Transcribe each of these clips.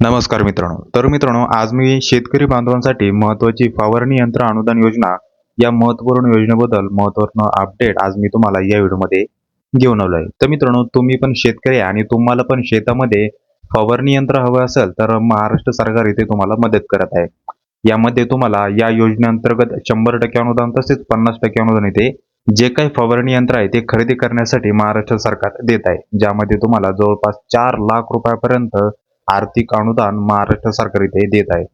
नमस्कार मित्रांनो. तर मित्रांनो आज मी शेतकरी बांधवांसाठी महत्वाची फवारणी यंत्र अनुदान योजना या महत्त्वपूर्ण योजनेबद्दल महत्त्वपूर्ण अपडेट आज मी तुम्हाला या व्हिडिओमध्ये घेऊन आलो आहे तर मित्रांनो तुम्ही पण शेतकरी आणि तुम्हाला पण शेतामध्ये फवारणी यंत्र हवं असेल तर महाराष्ट्र सरकार इथे तुम्हाला मदत करत आहे. यामध्ये तुम्हाला या योजनेअंतर्गत शंभर टक्के अनुदान तसेच पन्नास टक्के अनुदान इथे जे काही फवारणी यंत्र आहे ते खरेदी करण्यासाठी महाराष्ट्र सरकार देत आहे. ज्यामध्ये तुम्हाला जवळपास चार लाख रुपयापर्यंत आर्थिक अनुदान महाराष्ट्र सरकार इथे देत आहे.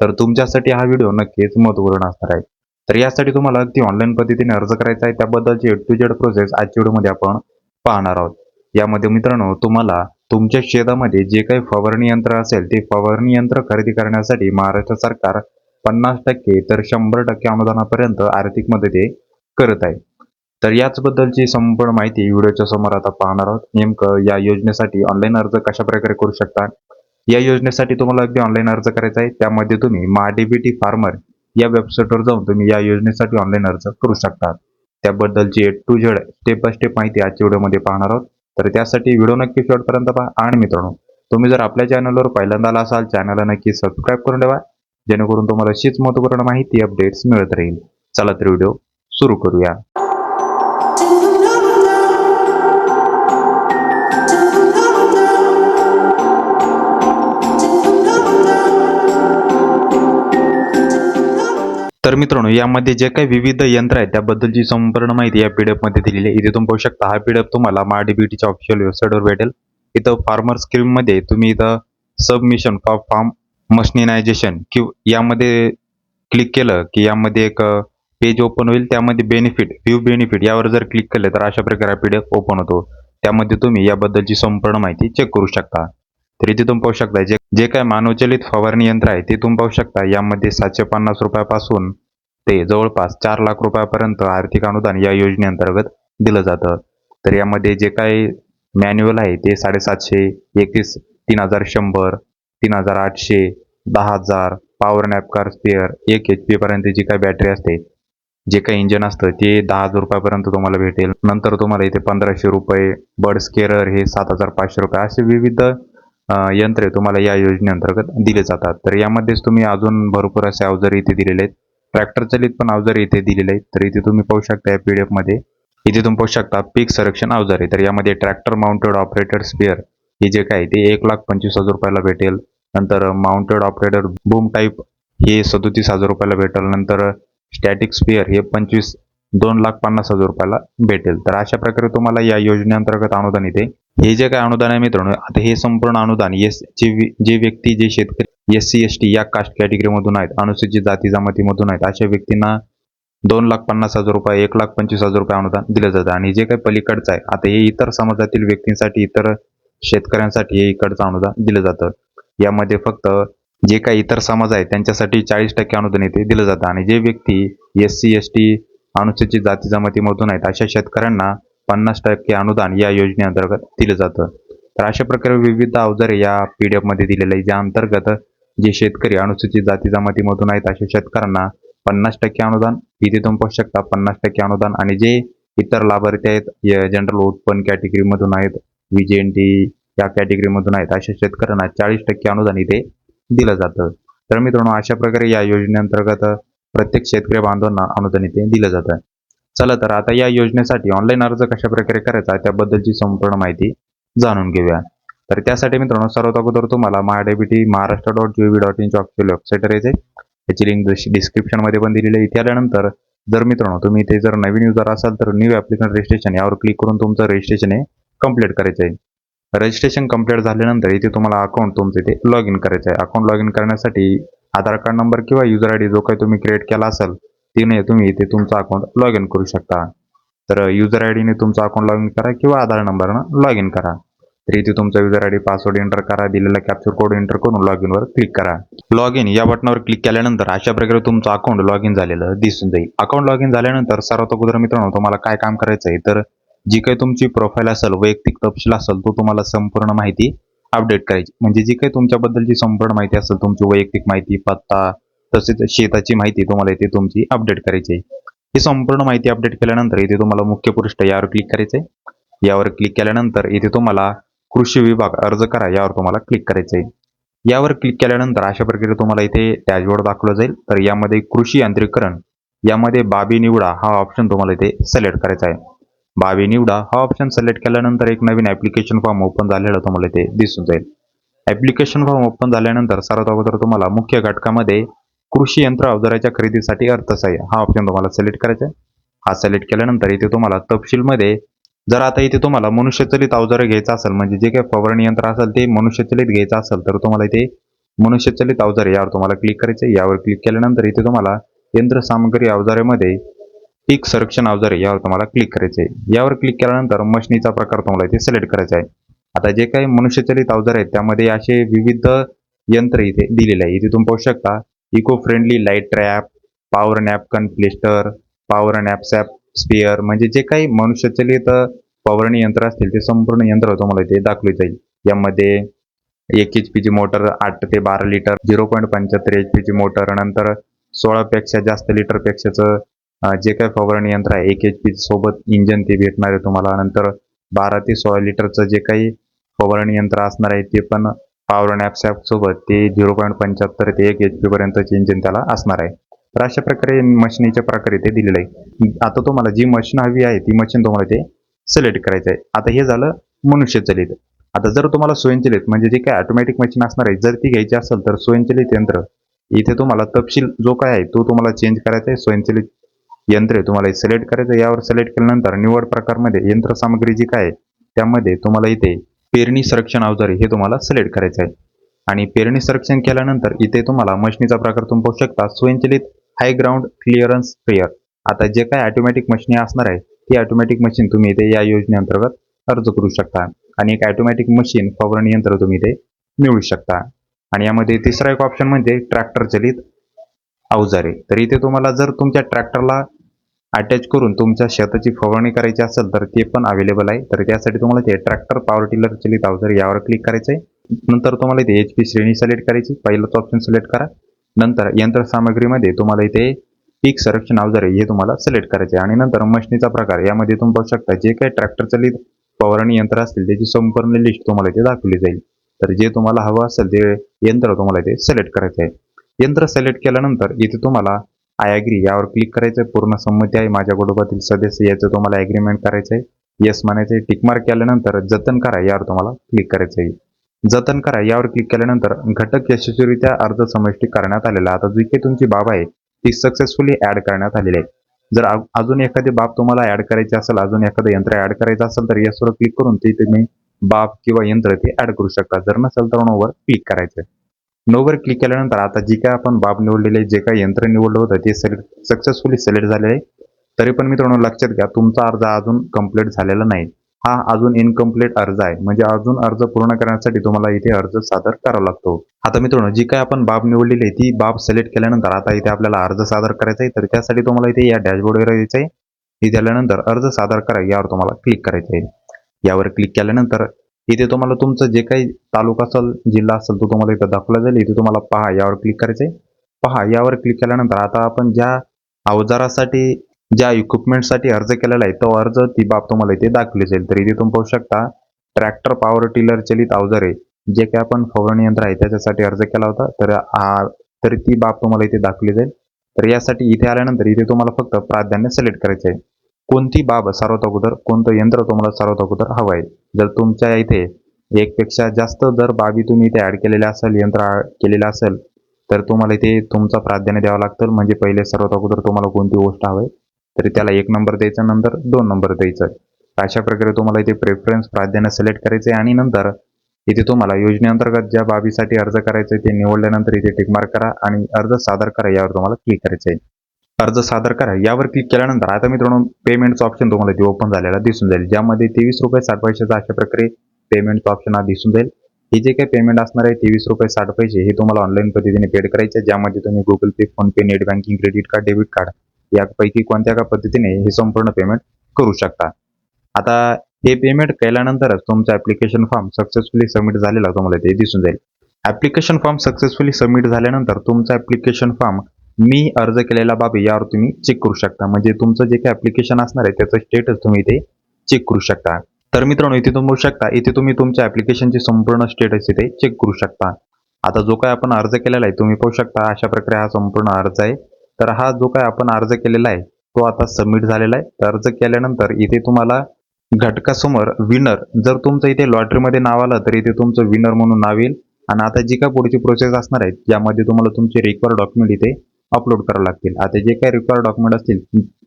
तर तुमच्यासाठी हा व्हिडिओ नक्कीच महत्त्वपूर्ण असणार आहे. तर यासाठी तुम्हाला अगदी ऑनलाईन पद्धतीने अर्ज करायचा आहे. त्याबद्दलची एड टू जेड प्रोसेस आजच्या व्हिडिओमध्ये आपण पाहणार आहोत. यामध्ये मित्रांनो तुम्हाला तुमच्या शेतामध्ये जे काही फवारणी यंत्र असेल ते फवारणी यंत्र खरेदी करण्यासाठी महाराष्ट्र सरकार पन्नास टक्के तर शंभर टक्के अनुदानापर्यंत आर्थिक मदत हे करत आहे. तर याचबद्दलची संपूर्ण माहिती व्हिडिओच्या समोर आता पाहणार आहोत. नेमकं या योजनेसाठी ऑनलाईन अर्ज कशा प्रकारे करू शकता? या योजनेसाठी तुम्हाला अगदी ऑनलाईन अर्ज करायचा आहे. त्यामध्ये तुम्ही माडीबीटी फार्मर या वेबसाईटवर जाऊन तुम्ही या योजनेसाठी ऑनलाईन अर्ज करू शकता. त्याबद्दलची A to Z step by step माहिती आजच्या व्हिडिओमध्ये पाहणार आहोत. तर त्यासाठी व्हिडिओ नक्की शेवटपर्यंत पहा. आणि मित्रांनो तुम्ही जर आपल्या चॅनलवर पहिल्यांदा आला असाल चॅनलला नक्की सबस्क्राईब करून ठेवा. जेणेकरून तुम्हाला अशीच महत्त्वपूर्ण माहिती अपडेट्स मिळत राहील. चला तर व्हिडिओ सुरू करूया. तर मित्रांनो यामध्ये जे काही विविध यंत्र आहेत त्याबद्दलची संपूर्ण माहिती या पीडीएफमध्ये दिलेली आहे. इथे तुम्ही पाहू शकता हा पीडीएफ तुम्हाला महाडीबीटीच्या ऑफिशियल वेबसाईटवर भेटेल. इथं फार्मर स्क्रीममध्ये तुम्ही इथं सबमिशन फॉर फार्म मशिनायझेशन किंवा यामध्ये क्लिक केलं की यामध्ये एक पेज ओपन होईल. त्यामध्ये बेनिफिट व्ह्यू बेनिफिट यावर जर क्लिक केलं तर अशा प्रकारे पीडीएफ ओपन होतो. त्यामध्ये तुम्ही याबद्दलची संपूर्ण माहिती चेक करू शकता. तर इथे तुम्ही पाहू शकता जे जे काय मानवचलित फवारणी यंत्र आहे ते तुम्ही पाहू शकता. यामध्ये सातशे पन्नास रुपयापासून ते जवळपास चार लाख रुपयापर्यंत आर्थिक अनुदान या योजनेअंतर्गत दिलं जातं. तर यामध्ये जे काही मॅन्युअल आहे ते साडेसातशे एकतीस तीन हजार शंभर तीन हजार आठशे दहा हजार पॉवर नॅपकार स्पेअर एक एच पी पर्यंतची काही बॅटरी असते जे काही इंजन असतं ते दहा हजार रुपयापर्यंत तुम्हाला भेटेल. नंतर तुम्हाला इथे पंधराशे रुपये बर्ड स्केअर हे सात हजार पाचशे रुपये असे विविध यंत्रे तुम्हाला या योजनेअंतर्गत दिले जातात. तर यामध्येच तुम्ही अजून भरपूर असे अवजार इथे दिलेले आहेत. ट्रॅक्टर चलित पण अवजार इथे दिलेले आहेत. तर इथे तुम्ही पाहू शकता या पीडीएफमध्ये. इथे तुम्ही पाहू शकता पीक संरक्षण अवजारे. तर यामध्ये ट्रॅक्टर माउंटेड ऑपरेटर स्पेअर हे जे काय ते एक लाख पंचवीस हजार रुपयाला भेटेल. नंतर माउंटेड ऑपरेटर बूम टाईप हे सदोतीस हजार रुपयाला भेटेल. नंतर स्टॅटिक स्पेअर हे पंचवीस दोन लाख पन्नास हजार रुपयाला भेटेल. तर अशा प्रकारे तुम्हाला या योजनेअंतर्गत अनुदान येते हे जे काय अनुदान आहे मित्रांनो आता हे संपूर्ण अनुदान येस जे जे व्यक्ती जे शेतकरी एस सी एस टी या कास्ट कॅटेगरीमधून आहेत. अनुसूचित जाती जमातीमधून आहेत. अशा व्यक्तींना दोन लाख पन्नास हजार रुपये एक लाख पंचवीस हजार रुपये अनुदान दिलं जातं. आणि जे काही पलीकडचं आहे आता हे इतर समाजातील व्यक्तींसाठी इतर शेतकऱ्यांसाठी हे इकडचं अनुदान दिलं जातं. यामध्ये फक्त जे काही इतर समाज आहेत त्यांच्यासाठी चाळीस टक्के अनुदान येते दिलं जातं. आणि जे व्यक्ती एस सी एस टी अनुसूचित जाती जमातीमधून आहेत अशा शेतकऱ्यांना पन्नास टक्के अनुदान या योजनेअंतर्गत दिलं जातं. तर अशा प्रकारे विविध अवजारे या पी डी एफमध्ये दिलेले आहे ज्या अंतर्गत जे शेतकरी अनुसूचित जाती जमातीमधून आहेत अशा शेतकऱ्यांना पन्नास टक्के अनुदान इथे तुम्ही पाहू शकता पन्नास टक्के अनुदान आणि जे इतर लाभार्थी आहेत जनरल उत्पन्न कॅटेगरीमधून आहेत टी या कॅटेगरीमधून आहेत अशा शेतकऱ्यांना चाळीस टक्के अनुदान इथे दिलं जातं. तर मित्रांनो अशा प्रकारे या योजनेअंतर्गत प्रत्येक शेतकरी बांधवांना अनुदान इथे दिलं जातं. चला तर आता या योजनेसाठी ऑनलाईन अर्ज कशा प्रकारे करायचा त्याबद्दलची संपूर्ण माहिती जाणून घेऊया. तर त्यासाठी मित्रांनो सर्वात अगोदर तुम्हाला MahaDBT Maharashtra dot G V dot in official website यायचे त्याची लिंक डिस्क्रिप्शनमध्ये पण दिलेली आहे. इथे आल्यानंतर जर मित्रांनो तुम्ही इथे जर नवीन युजर असाल तर न्यू ॲप्लिकंट रजिस्ट्रेशन यावर क्लिक करून तुमचं रजिस्ट्रेशन हे कंप्लीट करायचं आहे रजिस्ट्रेशन कंप्लीट झाल्यानंतर इथे तुम्हाला अकाउंट तुमचं इथे लॉग इन करायचं आहे अकाउंट लॉग इन करण्यासाठी आधार कार्ड नंबर किंवा युजर आय डी जो काही तुम्ही क्रिएट केला असेल तिने तुम्ही इथे तुमचं अकाउंट लॉग इन करू शकता. तर युजर आय डीने तुमचं अकाउंट लॉग इन करा किंवा आधार नंबरनं लॉग इन करा. तर इथे तुमचा युजर आयडी पासवर्ड एंटर करा दिलेला कॅप्चर कोड एंटर करून लॉग इनवर क्लिक करा. लॉग इन या बटनावर क्लिक केल्यानंतर अशा प्रकारे तुमचं अकाउंट लॉग इन झालेलं दिसून जाईल. अकाउंट लॉग इन झाल्यानंतर सर्वात अगोदर मित्रांनो तुम्हाला काय काम करायचं आहे? तर जी काही तुमची प्रोफाईल असेल वैयक्तिक तपशील असेल तो तुम्हाला संपूर्ण माहिती अपडेट करायची. म्हणजे जी काही तुमच्याबद्दलची संपूर्ण माहिती असेल तुमची वैयक्तिक माहिती पत्ता तसेच शेताची माहिती तुम्हाला इथे तुमची अपडेट करायची आहे. ही संपूर्ण माहिती अपडेट केल्यानंतर इथे तुम्हाला मुख्य पृष्ठ यावर क्लिक करायचं आहे यावर क्लिक केल्यानंतर इथे तुम्हाला कृषी विभाग अर्ज करा यावर तुम्हाला क्लिक करायचं आहे. यावर क्लिक केल्यानंतर अशा प्रकारे तुम्हाला इथे डॅशबोर्ड दाखवलं जाईल. तर यामध्ये कृषी यांत्रिकरण यामध्ये बाबी निवडा हा ऑप्शन तुम्हाला इथे सिलेक्ट करायचा आहे. बाबी निवडा हा ऑप्शन सिलेक्ट केल्यानंतर एक नवीन ऍप्लिकेशन फॉर्म ओपन झालेला तुम्हाला इथे दिसून जाईल. ऍप्लिकेशन फॉर्म ओपन झाल्यानंतर सर्वात अगोदर तुम्हाला मुख्य घटकामध्ये कृषी यंत्र अवजाराच्या खरेदीसाठी अर्थसहाय्य हा ऑप्शन तुम्हाला सिलेक्ट करायचा आहे. हा सिलेक्ट केल्यानंतर इथे तुम्हाला तपशीलमध्ये जर आता इथे तुम्हाला मनुष्यचलित अवजारं घ्यायचं असेल म्हणजे जे काही फवारणी यंत्र असेल ते मनुष्यचलित घ्यायचं असेल तर तुम्हाला इथे मनुष्यचलित अवजारे यावर तुम्हाला क्लिक करायचं आहे यावर क्लिक केल्यानंतर इथे तुम्हाला यंत्रसामग्री अवजारेमध्ये पीक संरक्षण अवजारे यावर तुम्हाला क्लिक करायचे आहे यावर क्लिक केल्यानंतर मशनीचा प्रकार तुम्हाला इथे सिलेक्ट करायचा आहे. आता जे काही मनुष्यचलित अवजार आहेत त्यामध्ये असे विविध यंत्र इथे दिलेले आहे. इथे तुम्ही पाहू शकता eco friendly light trap power नॅपकन प्लेस्टर पॉवर नॅपसॅप स्पिअर म्हणजे जे काही मनुष्यचलित फवारणी यंत्र असतील ते संपूर्ण यंत्र तुम्हाला इथे दाखवले जाईल. यामध्ये एक एच पीची मोटर आठ ते बारा लिटर झिरो पॉईंट पंच्याहत्तर एच पीची मोटर नंतर सोळापेक्षा जास्त लिटरपेक्षाचं जे काही फवारणी यंत्र आहे एक एच पी सोबत इंजन ते भेटणार आहे तुम्हाला. नंतर बारा ते सोळा लिटरचं जे काही फवारणी यंत्र असणार आहे ते पण पावर नॅपसॅप सोबत ते झिरो पॉईंट पंच्याहत्तर ते एक एच पी पर्यंतचे इंजिन त्याला असणार आहे. तर अशा प्रकारे मशीनीच्या प्रकार इथे दिलेले आहे. आता तुम्हाला जी मशीन हवी आहे ती मशीन तुम्हाला ते सिलेक्ट करायचं आहे. आता हे झालं मनुष्यचलित. आता जर तुम्हाला स्वयंचलित म्हणजे जे काय ऑटोमॅटिक मशीन असणार आहे जर ती घ्यायची असेल तर स्वयंचलित यंत्र इथे तुम्हाला तपशील जो काय आहे तो तुम्हाला चेंज करायचा आहे. स्वयंचलित यंत्र तुम्हाला सिलेक्ट करायचं आहे. यावर सिलेक्ट केल्यानंतर निवड प्रकारमध्ये यंत्रसामग्री जी काय आहे त्यामध्ये तुम्हाला इथे पेरणी संरक्षण अवजारे हे तुम्हाला सिलेक्ट करायचं आहे. आणि पेरणी संरक्षण केल्यानंतर इथे तुम्हाला मशीनीचा प्रकार तुम्ही पाहू शकता. स्वयंचलित हाय ग्राउंड क्लिअरन्स फेअर आता जे काय ऑटोमॅटिक मशीन असणार आहे ती ऑटोमॅटिक मशीन तुम्ही इथे या योजनेअंतर्गत अर्ज करू शकता. आणि एक ऑटोमॅटिक मशीन फवारणी यंत्र तुम्ही इथे मिळवू शकता. आणि यामध्ये तिसरा एक ऑप्शन म्हणजे ट्रॅक्टर चलित अवजारे. तर इथे तुम्हाला जर तुमच्या ट्रॅक्टरला अटॅच करून तुमच्या शेताची फवारणी करायची असेल तर ते पण अवेलेबल आहे. तर त्यासाठी तुम्हाला ते ट्रॅक्टर पॉवर टिलर चलित अवजारे यावर क्लिक करायचं आहे नंतर तुम्हाला इथे एच पी श्रेणी सिलेक्ट करायची. पहिलाच ऑप्शन सिलेक्ट करा. नंतर यंत्रसामग्रीमध्ये तुम्हाला इथे पीक संरक्षण अवजारे हे तुम्हाला सिलेक्ट करायचे आहे. आणि नंतर मशीनीचा प्रकार यामध्ये तुम्ही पाहू शकता जे काही ट्रॅक्टर चलित फवारणी यंत्र असतील त्याची संपूर्ण लिस्ट तुम्हाला इथे दाखवली जाईल. तर जे तुम्हाला हवं असेल ते यंत्र तुम्हाला इथे सिलेक्ट करायचं आहे. यंत्र सिलेक्ट केल्यानंतर इथे तुम्हाला आय अग्री यावर क्लिक करायचं आहे. पूर्ण संमती आहे. माझ्या कुटुंबातील सदस्य याचं तुम्हाला ॲग्रीमेंट करायचं आहे. येस म्हणायचं आहे. टिकमार्क केल्यानंतर जतन करा यावर तुम्हाला क्लिक करायचं आहे. जतन करा. यावर क्लिक केल्यानंतर घटक यशस्वीरित्या अर्ज समाविष्ट करण्यात आलेला आहे. आता जी काही तुमची बाब आहे ती सक्सेसफुली ऍड करण्यात आलेली आहे. जर अजून एखादी बाब तुम्हाला ऍड करायची असेल अजून एखादं यंत्र ऍड करायचं असेल तर यासवर क्लिक करून ते तुम्ही बाब किंवा यंत्र ते ऍड करू शकता. जर नसेल तर नोवर क्लिक करायचं नोवर क्लिक केल्यानंतर आता जी काय आपण बाब निवडलेले जे काही यंत्र निवडलं होतं ते सक्सेसफुली सिलेक्ट झालेले आहे. तरी पण मित्रांनो लक्षात घ्या तुमचा अर्ज अजून कंप्लीट झालेला नाही. हा अजून इनकम्प्लीट अर्ज आहे. म्हणजे अजून अर्ज पूर्ण करण्यासाठी तुम्हाला इथे अर्ज सादर करावा लागतो. आता मित्रांनो जी काय आपण बाब निवडलेली आहे ती बाब सिलेक्ट केल्यानंतर आता इथे आपल्याला अर्ज सादर करायचा आहे. तर त्यासाठी तुम्हाला इथे या डॅशबोर्डवर यायचं आहे. इथे आल्यानंतर अर्ज सादर करा. यावर तुम्हाला क्लिक करायचं आहे. यावर क्लिक केल्यानंतर इथे तुम्हाला तुमचं जे काही तालुका असेल जिल्हा असेल तो तुम्हाला इथं दाखवला जाईल. इथे तुम्हाला पहा यावर क्लिक करायचं आहे. पहा यावर क्लिक केल्यानंतर आता आपण ज्या अवजारासाठी ज्या इक्विपमेंटसाठी अर्ज केलेला आहे तो अर्ज ती बाब तुम्हाला इथे दाखवली जाईल. तर इथे तुम्ही पाहू शकता ट्रॅक्टर पॉवर टिलर चलित अवजारे जे काही आपण फवारणी यंत्र आहे त्याच्यासाठी अर्ज केला होता. तर तर ती बाब तुम्हाला इथे दाखवली जाईल. तर यासाठी इथे आल्यानंतर इथे तुम्हाला फक्त प्राधान्य सिलेक्ट करायचे आहे. कोणती बाब सर्वात अगोदर कोणतं यंत्र तुम्हाला सर्वात अगोदर हवं आहे? जर तुमच्या इथे एकपेक्षा जास्त जर बाबी तुम्ही इथे ॲड केलेल्या असेल यंत्र केलेलं असेल तर तुम्हाला इथे तुमचा प्राधान्य द्यावं लागतं. म्हणजे पहिले सर्वात अगोदर तुम्हाला कोणती गोष्ट हवी तरी त्याला एक नंबर द्यायचा नंतर दोन नंबर द्यायचा. अशा प्रकारे तुम्हाला इथे प्रेफरन्स प्राधान्य सिलेक्ट करायचे आहे आणि नंतर इथे तुम्हाला योजनेअंतर्गत ज्या बाबीसाठी अर्ज करायचा आहे ते निवडल्यानंतर इथे टिकमार्क करा आणि अर्ज सादर करा यावर तुम्हाला क्लिक करायचं आहे. अर्ज सादर करा यावर क्लिक केल्यानंतर आता मित्रांनो पेमेंटचं ऑप्शन तुम्हाला इथे ओपन झालेला दिसून जाईल. ज्यामध्ये तेवीस रुपये साठ पैशाचा अशा प्रकारे पेमेंटचं ऑप्शन हा दिसून जाईल. हे जे काही पेमेंट असणार आहे तेवीस रुपये साठ पैसे हे तुम्हाला ऑनलाईन पद्धतीने पेड करायचे आहे, ज्यामध्ये तुम्ही Google Pay PhonePe net banking credit card debit card यापैकी कोणत्या का पद्धतीने हे संपूर्ण पेमेंट करू शकता? आता हे पेमेंट केल्यानंतरच तुमचा ऍप्लिकेशन फॉर्म सक्सेसफुली सबमिट झालेला तुम्हाला ते दिसून जाईल. ऍप्लिकेशन फॉर्म सक्सेसफुली सबमिट झाल्यानंतर तुमचा ऍप्लिकेशन फॉर्म मी अर्ज केलेला बाबी यावर तुम्ही चेक करू शकता. म्हणजे तुमचं जे काही ऍप्लिकेशन असणार आहे त्याचं स्टेटस तुम्ही इथे चेक करू शकता. तर मित्रांनो इथे तुम्ही बघू शकता इथे तुम्ही तुमच्या ऍप्लिकेशनचे संपूर्ण स्टेटस इथे चेक करू शकता. आता जो काय आपण अर्ज केलेला आहे तुम्ही पाहू शकता अशा प्रकारे हा संपूर्ण अर्ज आहे. तर हा जो काय आपण अर्ज केलेला आहे तो आता सबमिट झालेला आहे. तर अर्ज केल्यानंतर इथे तुम्हाला घटकासमोर विनर जर तुमचं इथे लॉटरीमध्ये नाव आलं तर इथे तुमचं विनर म्हणून नाव येईल. आणि आता जी काय पुढची प्रोसेस असणार आहे यामध्ये तुम्हाला तुमचे रिक्वायर डॉक्युमेंट इथे अपलोड करावं लागतील. आता जे काय रिक्वायर डॉक्युमेंट असतील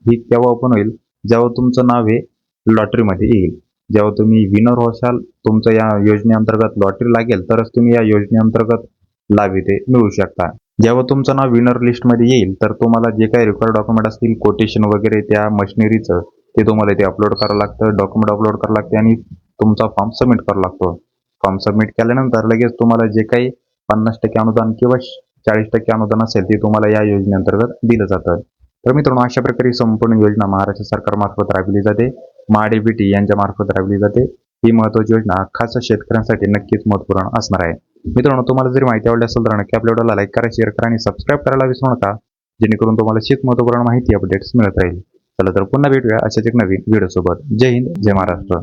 ही केव्हा ओपन होईल? जेव्हा तुमचं नाव हे लॉटरीमध्ये येईल. जेव्हा तुम्ही विनर होशाल तुमचं या योजनेअंतर्गत लॉटरी लागेल तरच तुम्ही या योजनेअंतर्गत लाभ इथे मिळू शकता. जेव्हा तुमचं नाव विनर लिस्टमध्ये येईल तर तुम्हाला जे काही रिक्वायर डॉक्युमेंट असतील कोटेशन वगैरे त्या मशिनरीचं ते तुम्हाला इथे अपलोड करावं लागतं डॉक्युमेंट अपलोड करावं लागते आणि तुमचा फॉर्म सबमिट करावा लागतो. फॉर्म सबमिट केल्यानंतर लगेच तुम्हाला जे काही पन्नास टक्के अनुदान किंवा चाळीस टक्के अनुदान असेल ते तुम्हाला या योजनेअंतर्गत दिलं जातं. तर मित्रांनो अशा प्रकारे संपूर्ण योजना महाराष्ट्र सरकारमार्फत राबविली जाते. महाडीबीटी यांच्या मार्फत राबविली जाते. ही महत्वाची योजना खास शेतकऱ्यांसाठी नक्कीच महत्त्वपूर्ण असणार आहे. मित्रांनो तुम्हाला जरी माहिती आवडली असेल तर नक्की आपल्या व्हिडिओला लाईक करा शेअर करा आणि सबस्क्राईब करायला विसरू नका जेणेकरून तुम्हाला शीत महत्त्वपूर्ण माहिती अपडेट्स मिळत राहील. चला तर पुन्हा भेटूया अशाच एक नवीन व्हिडिओसोबत जय हिंद जय महाराष्ट्र.